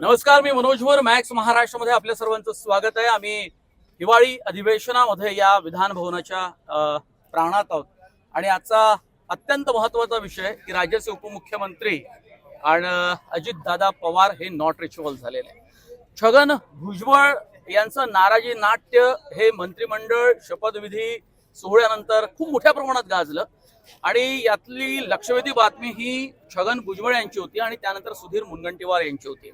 नमस्कार मी मनोजवर मॅक्स महाराष्ट्रामध्ये आपल्या सर्वांचं स्वागत आहे. आम्ही हिवाळी अधिवेशनामध्ये या विधान भवनाच्या प्राणात आहोत. आणि आजचा अत्यंत महत्त्वाचा विषय की राज्याचे उपमुख्यमंत्री आणि अजितदादा पवार हे नॉट रिच्युअल झालेले आहे. छगन भुजबळ यांचं नाराजी नाट्य हे मंत्रिमंडळ शपथविधी सोहळ्यानंतर खूप मोठ्या प्रमाणात गाजलं. आणि यातली लक्षवेधी बातमी ही छगन भुजबळ यांची होती आणि त्यानंतर सुधीर मुनगंटीवार यांची होती.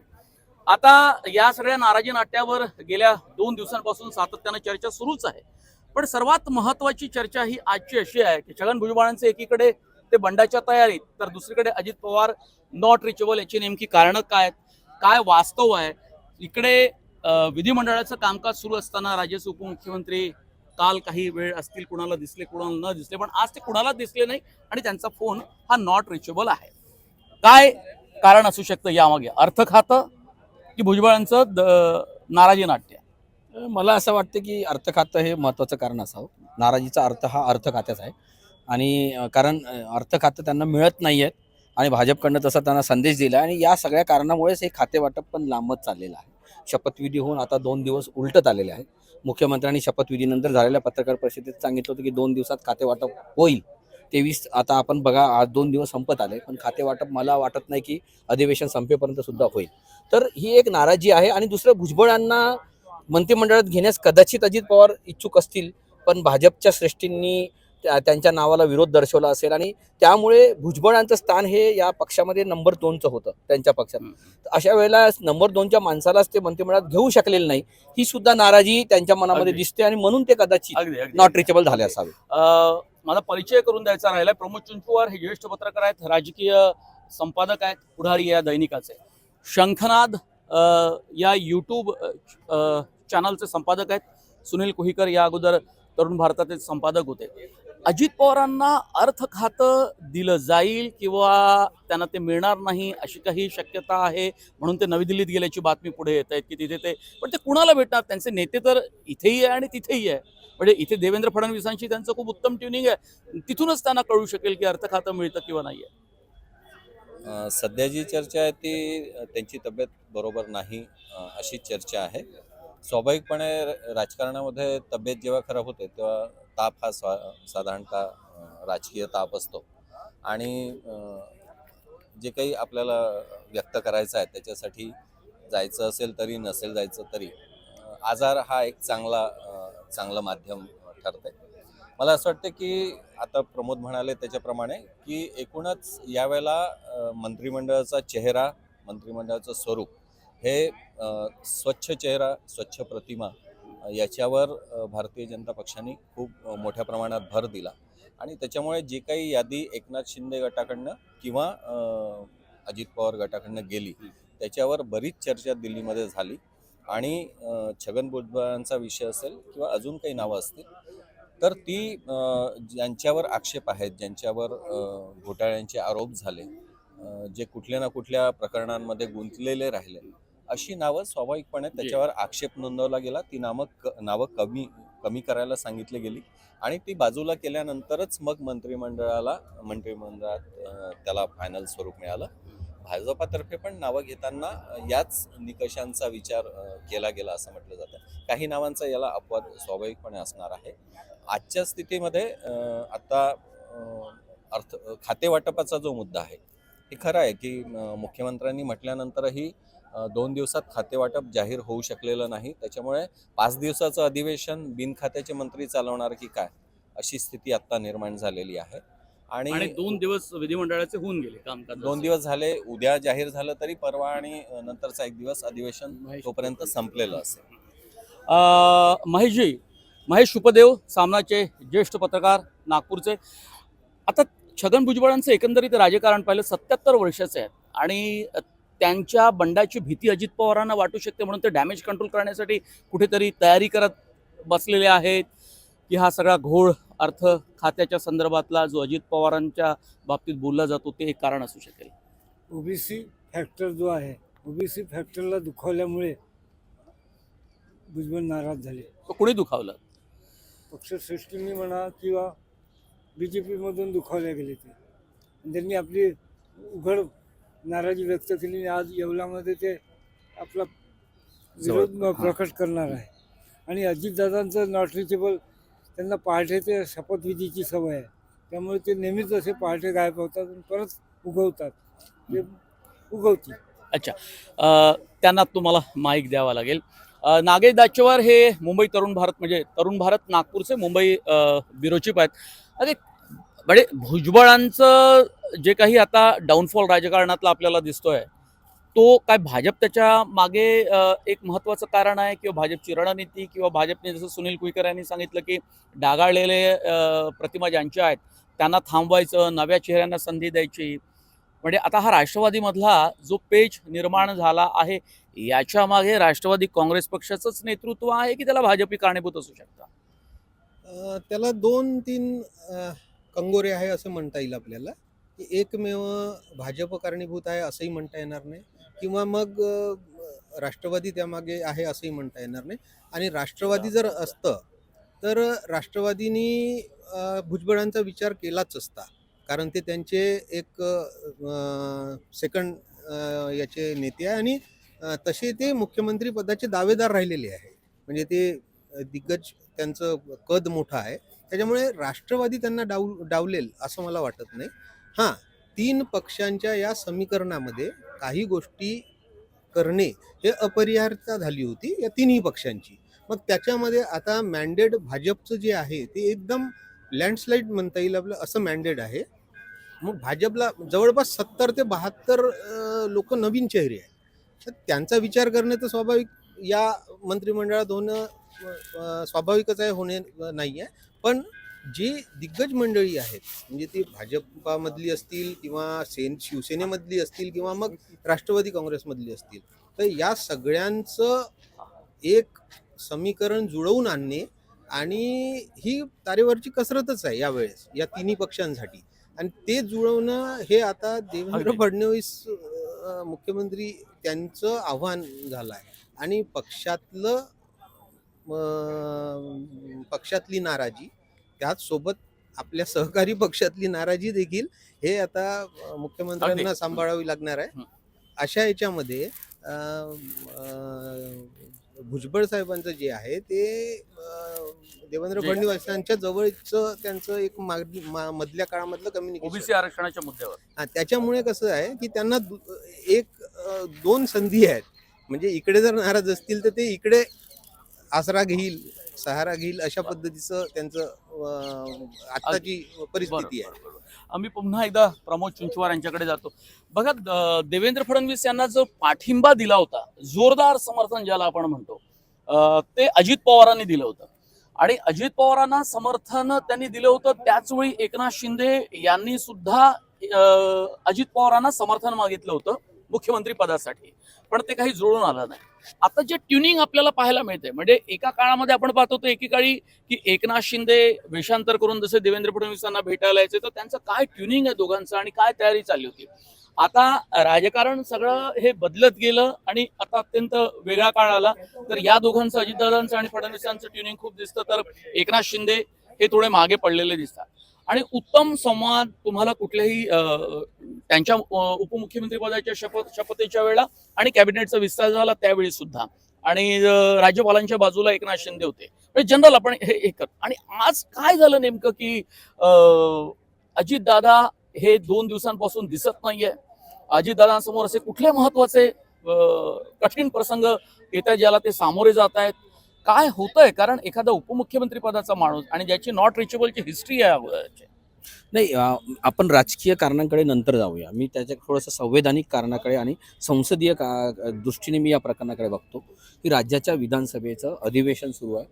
आता या सगळ्या नाराजी नाट्यावर गेल्या दोन दिवसांपासून सातत्यानं चर्चा सुरूच आहे. पण सर्वात महत्वाची चर्चा ही आजची अशी आहे की छगन भुजबळांचे एकीकडे ते बंडाच्या तयारीत तर दुसरीकडे अजित पवार नॉट रिचेबल याची नेमकी कारणं काय आहेत काय वास्तव आहे? इकडे विधिमंडळाचं कामकाज सुरू असताना राज्याचे उपमुख्यमंत्री काल काही वेळ असतील कुणाला दिसले कुणाला न दिसले पण आज ते कुणाला दिसले नाही आणि त्यांचा फोन हा नॉट रिचेबल आहे. काय कारण असू शकतं यामागे? अर्थ खातं की भुजबळांचं द- नाराजी नाट्य मला असं वाटतं की अर्थ खातं हे महत्त्वाचं कारण असावं. नाराजीचा अर्थ हा अर्थ खात्याचा आहे. आणि कारण अर्थखातं अर्थ खातं त्यांना मिळत नाही आहेत आणि भाजपकडनं तसा त्यांना संदेश दिला आणि या सगळ्या कारणामुळेच हे खाते वाटप पण लांबत चाललेलं आहे. शपथविधी होऊन आता दोन दिवस उलटत आलेले आहेत मुख्यमंत्र्यांनी शपथविधीनंतर झालेल्या पत्रकार परिषदेत सांगितलं होतं की दोन दिवसात खाते वाटप होईल. तेवीस आता आपण बघा आज दोन दिवस संपत आले पण खाते वाटप मला वाटत नाही की अधिवेशन संपेपर्यंत सुद्धा होईल. तर ही एक नाराजी आहे आणि दुसरं भुजबळांना मंत्रिमंडळात घेण्यास कदाचित अजित पवार इच्छुक असतील पण भाजपच्या श्रेष्ठींनी त्या- त्यांच्या नावाला विरोध दर्शवला असेल आणि त्यामुळे भुजबळांचं स्थान हे या पक्षामध्ये नंबर दोनचं होतं त्यांच्या पक्षात. अशा वेळेला नंबर दोनच्या माणसालाच ते मंत्रिमंडळात घेऊ शकलेले नाही ही सुद्धा नाराजी त्यांच्या मनामध्ये. दिसते आणि म्हणून ते कदाचित नॉट रिचेबल झाले असावे. माझा परिचय करून द्यायचा राहिला प्रमोद चुंचुवार हे ज्येष्ठ पत्रकार आहेत राजकीय संपादक आहेत पुढारी या दैनिकाचे. शंखनाद या यूट्यूब अं, चॅनलचे संपादक आहेत. सुनील कुहीकर या अगोदर तरुण भारताचे संपादक होते. अजित पवारांना अर्थ खातं दिलं जाईल किंवा त्यांना ते मिळणार नाही अशी काही शक्यता आहे म्हणून ते नवी दिल्लीत गेल्याची बातमी पुढे येत आहेत की तिथे ते पण ते कुणाला भेटणार? त्यांचे नेते तर इथेही आहे आणि तिथेही आहे. म्हणजे इथे देवेंद्र फडणवीसांशी त्यांचं खूप उत्तम ट्युनिंग आहे. तिथूनच त्यांना कळू शकेल की अर्थ खातं मिळतं किंवा नाही आहे सध्या जी चर्चा आहे ती त्यांची तब्येत बरोबर नाही अशी चर्चा आहे. स्वाभाविकपणे र- राजकारणामध्ये तब्येत जेव्हा खराब होते तेव्हा ताप हा स्वा साधारणतः राजकीय ताप असतो. आणि जे काही आपल्याला व्यक्त करायचं आहे त्याच्यासाठी जायचं असेल तरी नसेल जायचं तरी आजार हा एक चांगला चांगलं माध्यम ठरतंय. मला असं वाटतं की आता प्रमोद म्हणाले त्याच्याप्रमाणे की एकूणच यावेळेला मंत्रिमंडळाचा चेहरा मंत्रिमंडळाचं स्वरूप हे स्वच्छ चेहरा स्वच्छ प्रतिमा याच्यावर भारतीय जनता पक्षाने खूप मोठ्या प्रमाणात भर दिला. आणि त्याच्यामुळे जे काही यादी एकनाथ शिंदे गटाकडनं किंवा अजित पवार गटाकडनं गेली त्याच्यावर बरीच चर्चा दिल्लीमध्ये झाली. आणि छगन भुजबळांचा विषय असेल किंवा अजून काही नावं असतील तर ती ज्यांच्यावर आक्षेप आहेत ज्यांच्यावर घोटाळ्यांचे आरोप झाले जे कुठल्या ना कुठल्या प्रकरणांमध्ये गुंतलेले राहिले अशी नावं स्वाभाविकपणे त्याच्यावर आक्षेप नोंदवला गेला. ती नामं क नावं कमी कमी करायला सांगितली गेली. आणि ती बाजूला केल्यानंतरच मग मंत्रिमंडळाला मंत्रिमंडळात त्याला फायनल स्वरूप मिळालं. भाजपातर्फे पण नावं घेताना याच निकषांचा विचार केला गेला असं म्हटलं जातं. काही नावांचा याला अपवाद स्वाभाविकपणे असणार आहे. आजच्या स्थितीमध्ये आता अर्थ खाते वाटपाचा जो मुद्दा आहे हे खरं आहे की मुख्यमंत्र्यांनी म्हटल्यानंतरही दोन दिवसात खाते वाटप जाहीर होऊ शकलेलं नाही. त्याच्यामुळे पाच दिवसाचं अधिवेशन बिनखात्याचे मंत्री चालवणार की काय अशी स्थिती आता निर्माण झालेली आहे. आणि दोन दिवस विधिमंडळाचे होऊन गेले कामकाज दोन दिवस झाले उद्या जाहीर झालं तरी परवा आणि नंतरचा एक दिवस अधिवेशन तोपर्यंत संपलेलं असेल. महेशजी महेश शुपदेव सामनाचे ज्येष्ठ पत्रकार नागपूरचे. आता छगन भुजबळांचं एकंदरीत राजकारण पाहिलं सत्याहत्तर वर्षाचे आहेत. आणि त्यांच्या बंडाची भीती अजित पवारांना वाटू शकते म्हणून ते डॅमेज कंट्रोल करण्यासाठी कुठेतरी तयारी करत बसलेले आहेत. की हा सगळा घोळ अर्थ खात्याच्या संदर्भातला जो अजित पवारांच्या बाबतीत बोलला जातो ते एक कारण असू शकेल. ओबीसी फॅक्टर जो आहे ओबीसी फॅक्टरला दुखावल्यामुळे भुजबळ नाराज झाले. तो कुणी दुखावलं? पक्षश्रेष्ठींनी म्हणा किंवा बी जे पीमधून दुखावले गेले ते. त्यांनी आपली उघड नाराजी व्यक्त केली आज येवल्यामध्ये ते आपला विरोध. प्रकट करणार आहे. आणि अजितदादांचं नॉट रिचेबल त्यांना पहाटेचे शपथविधीची सवय आहे. त्यामुळे ते नेहमीच असे पहाटे गायब होतात आणि परत उगवतात. ते उगवतील. अ, त्यांना तुम्हाला माईक द्यावा लागेल. नागेश दाचेवार हे मुंबई तरुण भारत म्हणजे तरुण भारत नागपूरचे मुंबई ब्युरो चीफ आहेत. अरे बडे भुजबळांचं जे काही आता डाऊनफॉल राजकारणातला आपल्याला दिसतोय तो काय भाजप त्याच्यामागे एक महत्वाचं कारण आहे? किंवा भाजपची रणनीती? किंवा भाजपने जसं सुनील कुईकर यांनी सांगितलं की डागाळलेले प्रतिमा ज्यांच्या आहेत त्यांना थांबवायचं नव्या चेहऱ्यांना संधी द्यायची. म्हणजे आता हा राष्ट्रवादीमधला जो पेज निर्माण झाला आहे याच्या मागे राष्ट्रवादी काँग्रेस पक्षाचंच नेतृत्व आहे की त्याला भाजपी कारणीभूत असू शकतं? त्याला दोन तीन कंगोरे आहे असं म्हणता येईल आपल्याला. की एकमेव भाजप कारणीभूत आहे असंही म्हणता येणार नाही. किंवा मग राष्ट्रवादी त्यामागे आहे असंही म्हणता येणार नाही. आणि राष्ट्रवादी जर असतं तर राष्ट्रवादीनी भुजबळांचा विचार केलाच असता. कारण ते त्यांचे एक सेकंड याचे नेते आहे आणि तसे ते मुख्यमंत्री पदाचे दावेदार राहिलेले आहे. म्हणजे ते दिग्गज त्यांचं कद मोठं आहे. त्याच्यामुळे राष्ट्रवादी त्यांना डाव डावलेल असं मला वाटत नाही. हां तीन पक्षांच्या या समीकरणामध्ये काही गोष्टी करणे हे अपरिहार्यता झाली होती या तिन्ही पक्षांची. मग त्याच्यामध्ये आता मँडेड भाजपचं जे आहे ते एकदम लँडस्लाईड म्हणता येईल आपलं असं मँडेड आहे. मग भाजपला जवळपास सत्तर ते बहात्तर लोक नवीन चेहरे आहेत. तर त्यांचा विचार करणे तर स्वाभाविक या मंत्रिमंडळात होणं स्वाभाविकच आहे होणे नाही आहे पण जी दिग्गज मंडळी आहेत म्हणजे ती भाजपामधली असतील किंवा सेन शिवसेनेमधली असतील किंवा मग राष्ट्रवादी काँग्रेसमधली असतील तर या सगळ्यांचं एक समीकरण जुळवून आणणे आणि ही तारेवरची कसरतच आहे यावेळेस या तिन्ही पक्षांसाठी आणि ते जुळवणं हे आता देवेंद्र. फडणवीस मुख्यमंत्री त्यांचं आव्हान झालं आहे आणि पक्षातलं पक्षातली नाराजी त्याचसोबत आपल्या सहकारी पक्षातली नाराजी देखील हे आता मुख्यमंत्र्यांना. सांभाळावी लागणार आहे. अशा याच्यामध्ये भुजबळ साहेबांचं जे आहे ते देवेंद्र जे- फडणवीसांच्या जवळचं त्यांचं एक मधल्या काळामधलं कम्युनिकेशन ओबीसी आरक्षणाच्या मुद्द्यावर. त्याच्यामुळे कसं आहे की त्यांना एक दोन संधी आहेत. म्हणजे इकडे जर नाराज असतील तर ते इकडे आसरा घेईल. सहारा घेईल अशा पद्धतीचं त्यांचं आत्ताची परिस्थिती आहे. आम्ही पुन्हा एकदा प्रमोद चिंचवार यांच्याकडे जातो. बघा देवेंद्र फडणवीस यांना जो पाठिंबा दिला होता जोरदार समर्थन ज्याला आपण म्हणतो ते अजित पवारांनी दिलं होतं. आणि अजित पवारांना समर्थन त्यांनी दिलं होतं त्याचवेळी एकनाथ शिंदे यांनी सुद्धा अजित पवारांना समर्थन मागितलं होतं. मुख्यमंत्री पदासाठी. पण ते काही जुळून आलं नाही. आता जे ट्युनिंग आपल्याला पाहायला मिळते म्हणजे एका काळामध्ये आपण पाहतो तर एकेकाळी की एकनाथ शिंदे वेषांतर करून जसे देवेंद्र फडणवीसांना भेटायला यायचे तर त्यांचं काय ट्युनिंग आहे दोघांचं आणि काय तयारी चालली होती? आता राजकारण सगळं हे बदलत गेलं आणि आता अत्यंत वेगळा काळ आला. तर या दोघांचं अजितदादांचं आणि फडणवीसांचं ट्युनिंग खूप दिसतं. तर एकनाथ शिंदे हे थोडे मागे पडलेले दिसतात. आणि उत्तम संवाद तुम्हाला कुठल्याही अं, त्यांच्या उपमुख्यमंत्रीपदाच्या उपमुख्यमंत्री पदाच्या शपथ शपथेच्या वेळा आणि कॅबिनेटचा विस्तार झाला त्यावेळी सुद्धा. आणि राज्यपालांच्या बाजूला एकनाथ शिंदे होते. म्हणजे जनरल आपण हे हे आणि आज काय झालं नेमकं की अजित दादा हे दोन दिवसांपासून दिसत नाहीये. अजितदादांसमोर असे कुठले महत्त्वाचे कठीण प्रसंग येतात ज्याला ते सामोरे जात आहेत? काय होतंय? कारण एखादा उपमुख्यमंत्री पदाचा माणूस आणि ज्याची नॉट रिचेबलची हिस्ट्री आहे अगोदरची. नाही आपण राजकीय कारणांकडे नंतर जाऊया. मी त्याच्या थोडंसं संवैधानिक कारणाकडे आणि संसदीय का दृष्टीने मी या प्रकरणाकडे बघतो की राज्याच्या विधानसभेचं अधिवेशन सुरू आहे.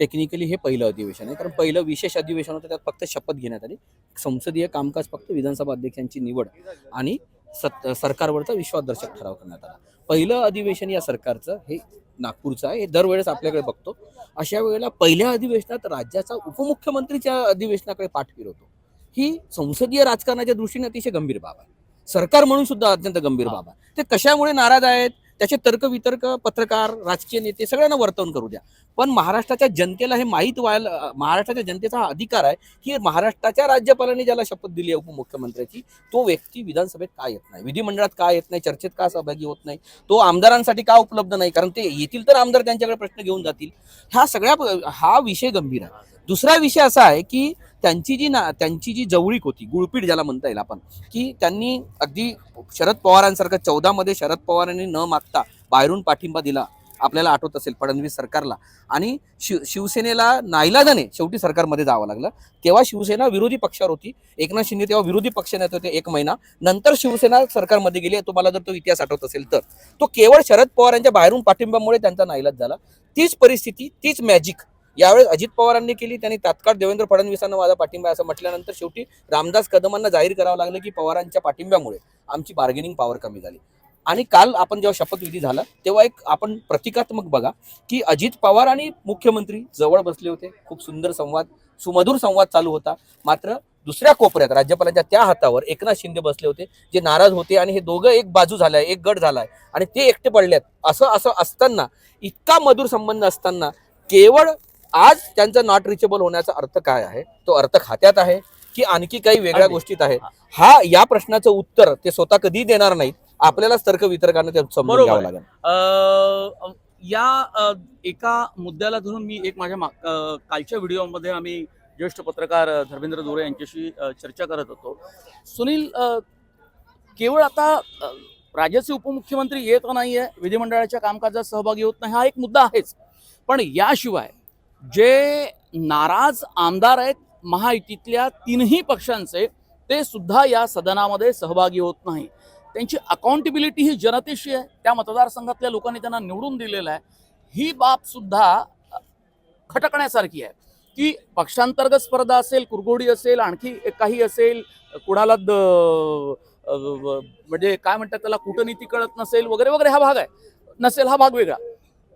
टेक्निकली हे पहिलं अधिवेशन आहे. कारण पहिलं विशेष अधिवेशन होतं त्यात फक्त शपथ घेण्यात आली. संसदीय कामकाज फक्त विधानसभा अध्यक्षांची निवड आणि सत सरकारवरचा विश्वासदर्शक ठराव करण्यात आला. पहिलं अधिवेशन या सरकारचं हे नागपूरचं आहे हे दरवेळेस आपल्याकडे बघतो. अशा वेळेला पहिल्या अधिवेशनात राज्याचा उपमुख्यमंत्रीच्या अधिवेशनाकडे पाठ फिरवतो. ही संसदीय राजकारणाच्या दृष्टीने अतिशय गंभीर बाब आहे. सरकार म्हणून सुद्धा अत्यंत गंभीर बाब आहे. ते कशामुळे नाराज आहेत? त्याचे तर्कवितर्क पत्रकार राजकीय नेते सगळ्यांना वर्तवून करू द्या. पण महाराष्ट्राच्या जनतेला हे माहीत व्हायला महाराष्ट्राच्या जनतेचा हा अधिकार आहे की महाराष्ट्राच्या राज्यपालांनी ज्याला शपथ दिली आहे उपमुख्यमंत्र्याची तो व्यक्ती विधानसभेत का येत नाही? विधिमंडळात का येत नाही? चर्चेत का सहभागी होत नाही? तो आमदारांसाठी का उपलब्ध नाही? कारण ते येतील तर आमदार त्यांच्याकडे प्रश्न घेऊन जातील. ह्या सगळ्या हा विषय गंभीर आहे. दुसरा विषय असा आहे की त्यांची जी ना त्यांची जी जवळीक होती गुळपीट ज्याला म्हणता येईल आपण की त्यांनी अगदी शरद पवारांसारखं चौदामध्ये शरद पवारांनी न मागता बाहेरून पाठिंबा दिला आपल्याला आठवत असेल फडणवीस सरकारला. आणि शिव शिवसेनेला नाईलाजाने शेवटी सरकारमध्ये जावं लागलं. तेव्हा शिवसेना विरोधी पक्षावर होती. एकनाथ शिंदे तेव्हा विरोधी पक्षनेते होते एक महिना. नंतर शिवसेना सरकारमध्ये गेली. तुम्हाला जर तो इतिहास आठवत असेल तर. तो केवळ शरद पवारांच्या बाहेरून पाठिंब्यामुळे त्यांचा नाईलाज झाला. तीच परिस्थिती तीच मॅजिक यावेळेस अजित पवारांनी केली त्यांनी तात्काळ देवेंद्र फडणवीसांना माझा पाठिंबा असं म्हटल्यानंतर शेवटी रामदास कदमांना जाहीर करावं लागलं की पवारांच्या पाठिंब्यामुळे आमची बार्गेनिंग पॉवर कमी झाली. आणि काल आपण जेव्हा शपथविधी झाला तेव्हा एक आपण प्रतिकात्मक बघा की अजित पवार आणि मुख्यमंत्री जवळ बसले होते. खूप सुंदर संवाद सुमधुर संवाद चालू होता. मात्र दुसऱ्या कोपऱ्यात राज्यपालांच्या त्या हातावर एकनाथ शिंदे बसले होते जे नाराज होते आणि हे दोघं एक बाजू झालाय एक गट झालाय आणि ते एकटे पडलेत. असं असं असताना इतका मधुर संबंध असताना केवळ आज त्यांचा नॉट रिचेबल होण्याचा अर्थ काय आहे? तो अर्थ खात्यात आहे की आणखी काही वेगळ्या. गोष्टीत आहे? हा. या प्रश्नाचं उत्तर ते स्वतः कधी देणार नाहीत. आपल्यालाच तर्क वितर्कानं घ्यावं. लागेल. अ, या एका मुद्द्याला धरून मी एक माझ्या कालच्या व्हिडिओमध्ये आम्ही ज्येष्ठ पत्रकार धर्मेंद्र दोरे यांच्याशी चर्चा करत होतो. सुनील केवळ आता राज्याचे उपमुख्यमंत्री येत नाहीये विधिमंडळाच्या कामकाजात सहभागी होत नाही हा एक मुद्दा आहेच. पण याशिवाय जे नाराज आमदार आहेत महायुतीतल्या तीनही पक्षांचे ते सुद्धा या सदनामध्ये सहभागी होत नाही. त्यांची अकाउंटेबिलिटी ही जनतेशी आहे. त्या मतदारसंघातल्या लोकांनी त्यांना निवडून दिलेलं आहे. ही बाब सुद्धा खटकण्यासारखी आहे. की पक्षांतर्गत स्पर्धा असेल कुरघोडी असेल आणखी काही असेल कुणाला द- म्हणजे काय म्हणतात त्याला कूटनीती कळत नसेल वगैरे वगैरे हा भाग आहे. नसेल हा भाग वेगळा.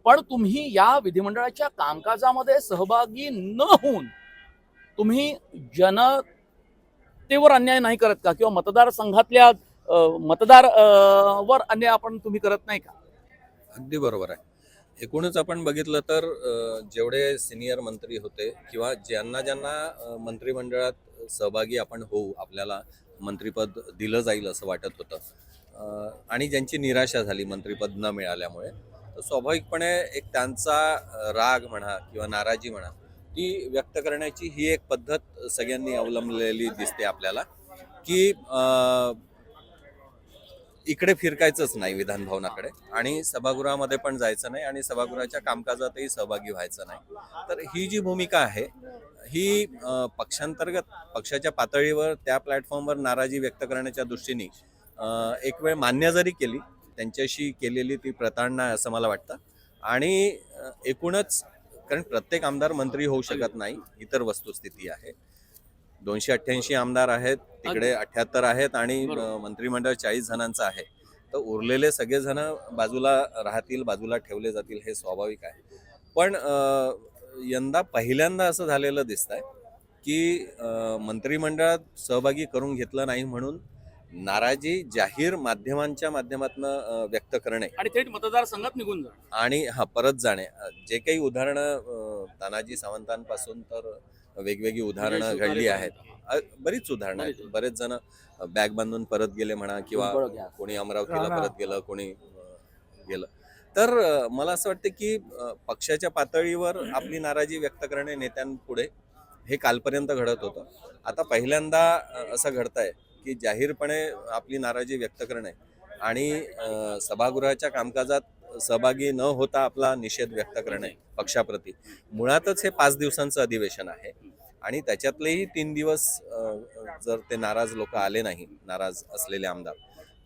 पण तुम्ही या विधिमंडळाच्या कामकाजामध्ये सहभागी न होऊन तुम्ही जनतेवर अन्याय नाही करत का? किंवा मतदारसंघातल्या मतदार वर अन्याय आपण तुम्ही करत नाही का? अगदी बरोबर आहे. एकूणच आपण बघितलं तर जेवढे सिनियर मंत्री होते किंवा ज्यांना ज्यांना मंत्रिमंडळात सहभागी आपण होऊ आपल्याला मंत्रिपद दिलं जाईल असं वाटत होतं. आणि ज्यांची निराशा झाली मंत्रिपद न मिळाल्यामुळे स्वाभाविकपणे एक त्यांचा राग म्हणा किंवा नाराजी म्हणा ती व्यक्त करण्याची ही एक पद्धत सगळ्यांनी अवलंबलेली दिसते आपल्याला की इकडे फिरकायचंच नाही विधान भवनाकडे आणि सभागृहामध्ये पण जायचं नाही आणि सभागृहाच्या कामकाजातही सहभागी व्हायचं नाही. तर ही जी भूमिका आहे ही पक्षांतर्गत पक्षाच्या पातळीवर त्या प्लॅटफॉर्मवर नाराजी व्यक्त करण्याच्या दृष्टीने एक वेळ मान्य जरी केली त्यांच्याशी केलेली ती प्रताडणा आहे असं मला वाटतं. आणि एकूणच कारण प्रत्येक आमदार मंत्री होऊ शकत नाही इतर वस्तुस्थिती आहे. दोनशे अठ्ठ्याऐंशी आमदार आहेत तिकडे अठ्याहत्तर आहेत आणि मंत्रिमंडळ चाळीस जणांचं आहे. तर उरलेले सगळेजण बाजूला राहतील बाजूला ठेवले जातील हे स्वाभाविक आहे. पण यंदा पहिल्यांदा असं झालेलं दिसत आहे की मंत्रिमंडळात सहभागी करून घेतलं नाही म्हणून नाराजी जाहीर माध्यमांच्या माध्यमातून व्यक्त करणे. आणि थेट मतदारसंघात निघून जा आणि हा परत जाणे. जे काही उदाहरणं तानाजी सावंतांपासून तर वेगवेगळी उदाहरणं घडली आहेत. बरीच उदाहरणं आहेत. बरीच. जण बॅग बांधून परत गेले म्हणा किंवा. कोणी अमरावतीला. परत गेलं कोणी गेलं. तर मला असं वाटतं की पक्षाच्या पातळीवर आपली नाराजी व्यक्त करणे नेत्यांपुढे हे कालपर्यंत घडत होतं. आता पहिल्यांदा असं घडत आहे की जाहीरपणे आपली नाराजी व्यक्त करणे आणि सभागृहाच्या कामकाजात सहभागी न होता आपला निषेध व्यक्त करणे पक्षाप्रती मुळातच हे पाच दिवसांचं अधिवेशन आहे आणि त्याच्यातलेही तीन दिवस जर ते नाराज लोक आले नाही नाराज असलेले आमदार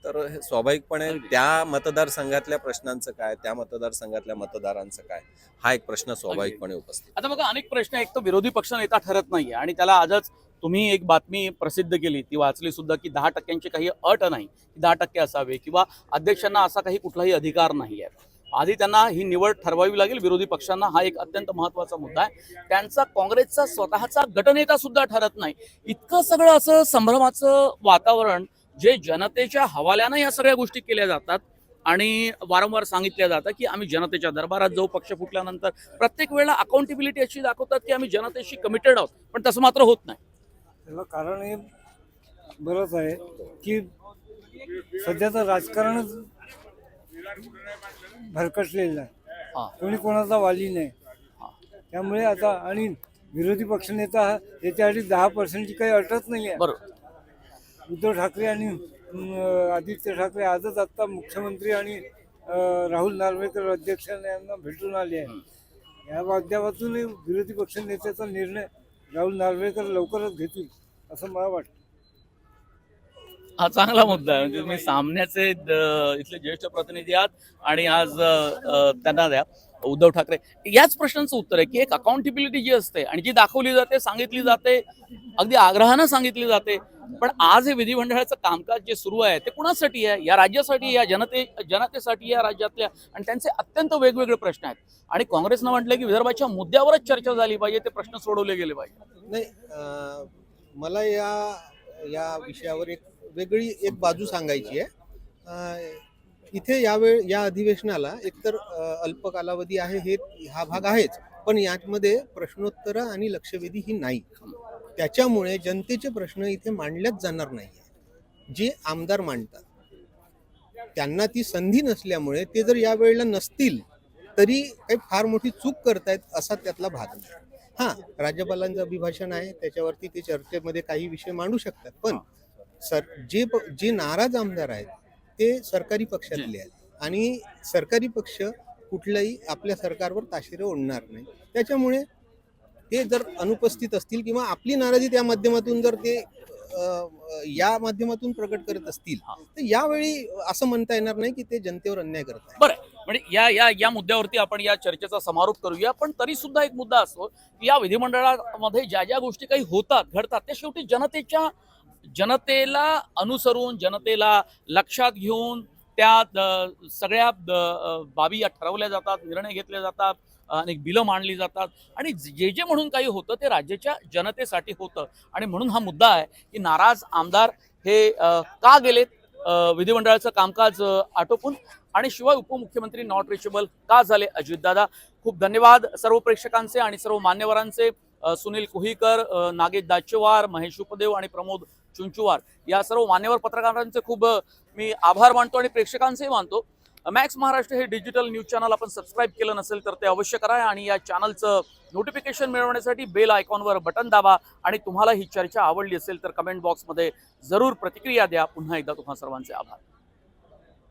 तर हे स्वाभाविकपणे. त्या मतदारसंघातल्या प्रश्नांचं काय त्या मतदारसंघातल्या मतदारांचं काय हा एक प्रश्न स्वाभाविकपणे उपस्थित आता बघा अनेक प्रश्न एक तर विरोधी पक्ष नेता ठरत नाहीये आणि त्याला आजच तुम्ही एक बातमी प्रसिद्ध केली ती वाचली सुद्धा की दहा टक्क्यांची काही अट नाही की दहा टक्के असावे किंवा अध्यक्षांना असा काही कुठलाही अधिकार नाही आहे आधी त्यांना ही निवड ठरवावी लागेल विरोधी पक्षांना हा एक अत्यंत महत्त्वाचा मुद्दा आहे. त्यांचा काँग्रेसचा स्वतःचा गटनेता सुद्धा ठरत नाही. इतकं सगळं असं संभ्रमाचं वातावरण जे जनतेच्या हवाल्यानं या सगळ्या गोष्टी केल्या जातात आणि वारंवार सांगितलं जातं की आम्ही जनतेच्या दरबारात जाऊ पक्ष फुटल्यानंतर. प्रत्येक वेळेला अकाउंटेबिलिटी अशी दाखवतात की आम्ही जनतेशी कमिटेड आहोत पण तसं मात्र होत नाही. त्याला कारण हे बरंच आहे की सध्याचं राजकारणच भरकटलेलं. आहे. कोणी कोणाचा वाली नाही. त्यामुळे आता आणि विरोधी पक्षनेता हा याच्यासाठी दहा पर्सेंटची काही अटच नाही आहे. बरोबर. उद्धव ठाकरे आणि आदित्य ठाकरे आजच आता मुख्यमंत्री आणि राहुल नार्वेकर अध्यक्ष यांना भेटून आले आहे या माध्यमातून विरोधी पक्ष नेत्याचा निर्णय राहुल नार्वेकर लवकरच घेतील असं मला वाटतं. हा चांगला मुद्दा आहे. म्हणजे तुम्ही सामन्याचे इथले ज्येष्ठ प्रतिनिधी आहात आणि आज त्यांना द्या. उद्धव ठाकरे. याच प्रश्नांचं उत्तर आहे की एक अकाउंटेबिलिटी जी असते आणि जी दाखवली जाते सांगितली जाते अगदी आग्रहानं सांगितली जाते पण आज हे विधिमंडळाचं कामकाज जे सुरू आहे ते कुणासाठी आहे? या राज्यासाठी या जनते जनतेसाठी या राज्यातल्या आणि त्यांचे अत्यंत वेगवेगळे प्रश्न आहेत. आणि काँग्रेसनं म्हटलं की विदर्भाच्या मुद्द्यावरच चर्चा झाली पाहिजे ते प्रश्न सोडवले गेले पाहिजे. नाही मला या या विषयावर एक वेगळी एक बाजू सांगायची आहे. इथे यावेळ या अधिवेशनाला एकतर अल्प कालावधी आहे हे हा भाग आहेच. पण यामध्ये प्रश्नोत्तरं आणि लक्षवेधी ही नाही. त्याच्यामुळे जनतेचे प्रश्न इथे मांडल्याच जाणार नाही जे आमदार मांडतात. त्यांना ती संधी नसल्यामुळे ते जर या वेळेला नसतील तरी काही फार मोठी चूक करतायत असा त्यातला भाग नाही. हा राज्यपालांचं अभिभाषण आहे त्याच्यावरती ते चर्चेमध्ये काही विषय मांडू शकतात. पण सर जे प- जे नाराज आमदार आहेत ते सरकारी पक्षातले आहेत. आणि सरकारी पक्ष कुठल्याही आपल्या सरकारवर ताशेरे ओढणार नाही. त्याच्यामुळे ते जर अनुपस्थित असतील किंवा आपली नाराजी त्या माध्यमातून जर ते या माध्यमातून प्रकट करत असतील. तर यावेळी असं म्हणता येणार नाही की ते जनतेवर अन्याय करत बरं. म्हणजे या या या मुद्द्यावरती आपण या चर्चेचा समारोप करूया. पण तरी सुद्धा एक मुद्दा असतो की या विधिमंडळामध्ये ज्या ज्या गोष्टी काही होतात घडतात त्या शेवटी जनतेच्या जनतेला अनुसरून जनतेला लक्षात घेऊन त्या द- सगळ्या द- बाबी या ठरवल्या जातात निर्णय घेतले जातात अनेक बिलं मांडली जातात. आणि जे जे म्हणून काही होतं ते राज्याच्या जनतेसाठी होतं. आणि म्हणून हा मुद्दा आहे की नाराज आमदार हे का गेलेत? विधिमंडळाचं कामकाज आटोपून. आणि शिवाय उपमुख्यमंत्री नॉट रिचेबल का झाले? अजितदादा खूप धन्यवाद सर्व प्रेक्षकांचे आणि सर्व मान्यवरांचे. सुनील कुहीकर नागेश दाचेवार महेश उपदेव आणि प्रमोद चुंचुवार या सर्व मान्यवर पत्रकारांचे खूप मी आभार मानतो आणि प्रेक्षकांचेही मानतो. मॅक्स महाराष्ट्र हे डिजिटल न्यूज चॅनल आपण सबस्क्राईब केलं नसेल तर ते अवश्य करा आणि या चॅनलचं नोटिफिकेशन मिळवण्यासाठी बेल आयकॉनवर बटन दाबा आणि तुम्हाला ही चर्चा आवडली असेल तर कमेंट बॉक्समध्ये जरूर प्रतिक्रिया द्या. पुन्हा एकदा तुम्हा सर्वांचे आभार.